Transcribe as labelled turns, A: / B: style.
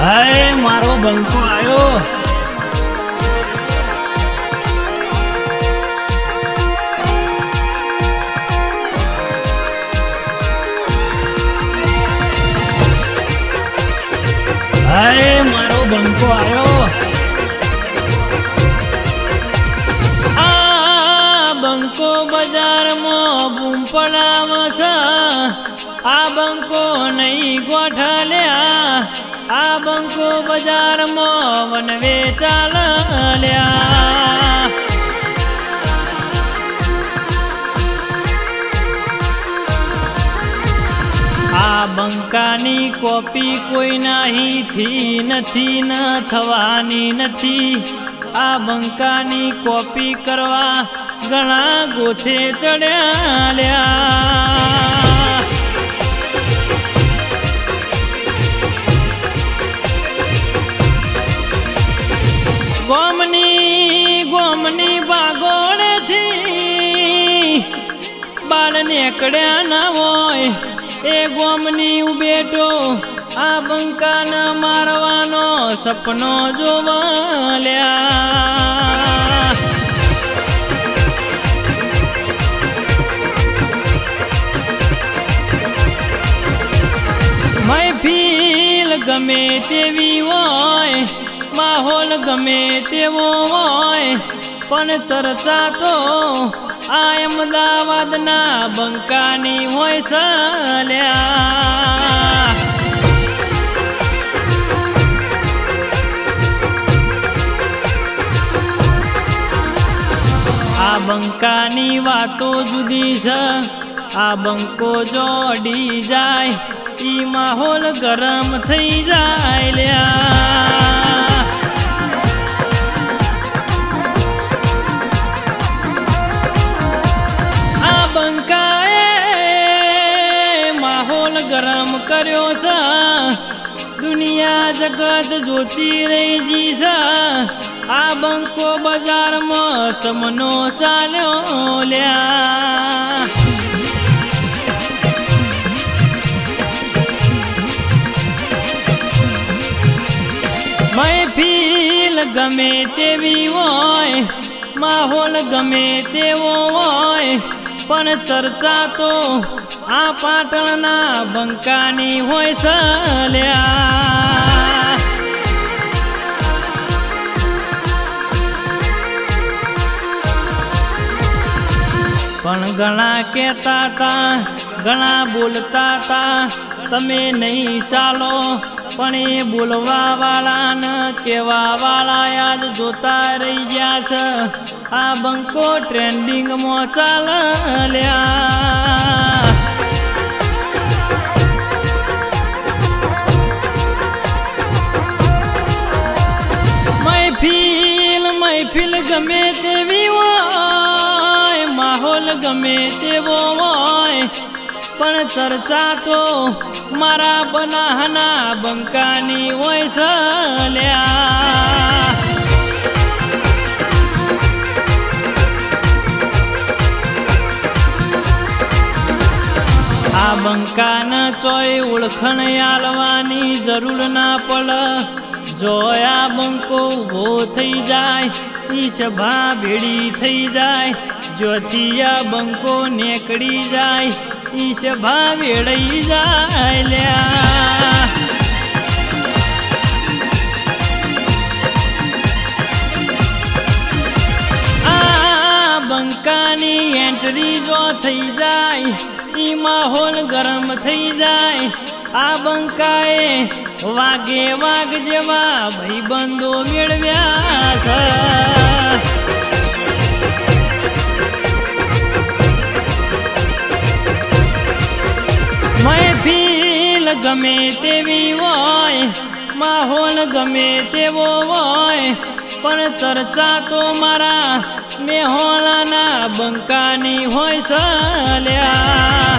A: હાય મારો બંકો આવ્યો હાય મારો બંકો આવ્યો આ બંકો બજારમાં બૂમ પડાવશે આ બંકો નહીં ગોઠલ્યા. આ બંકો બજારમાં વનવે ચાલ્યા આ બંકાની કોપી કોઈ નાહીથી નથી, ન થવાની નથી. આ બંકાની કોપી કરવા ઘણા ગોથે ચડ્યા નીકળ્યા ના હોય, એ ગોમની ઉબેટો આ બંકાના મારવાનો સપનો જોવાલ્યા મહેફિલ ગમે તેવી હોય, માહોલ ગમે તેવો હોય, પણ ચર્ચા તો આ અમદાવાદના બંકાની હોય સલ્યા. આ બંકાની વાતો જુદી છે, આ બંકો જોડી જાય, ઈ માહોલ ગરમ થઈ જાય લ્યા. ગરમ કર્યો સા. દુનિયા જગત જોતી રહી જી સા. આ બંકો બજારમાં ચમનો ચાલ્યો લ્યા. મહેફિલ ગમે તેવી હોય, માહોલ ગમે તેવો હોય, પણ ચર્ચા તો આ પાટણના બંકાની હોય સલ્યા. પણ ઘણા કહેતા તા, ઘણા બોલતા તા, તમે નહીં ચાલો પણ એ બોલવા વાળા ન કેવા વાળા યાદ જોતા રહી ગયા છે. આ બંકો ટ્રેન્ડિંગમાં ચાલ્યા. મહેફિલ મહેફિલ ગમે તેવી હોય, માહોલ ગમે તેવો હોય, પણ ચર્ચા તો મારા બનાહના બંકાની હોય આ બંકાના ચોય ઓળખણ આલવાની જરૂર ના પડ. જોયા બંકો ઊભો થઈ જાય ઈ સભા ભેડી થઈ જાય. આ બંકો નેકડી જાય. ઈ સભા વેળઈ જાય આ બંકાની એન્ટ્રી જો થઈ જાય, ઈ માહોલ ગરમ થઈ જાય. આ બંકાએ વાગે વાગ જેવા ભાઈબંધો મેળવ્યા છે. ગમે તેવી હોય, માહોલ ગમે તેવો હોય, પણ ચર્ચા તો મારા મેહોલાના બંકાની હોય સલ્યા.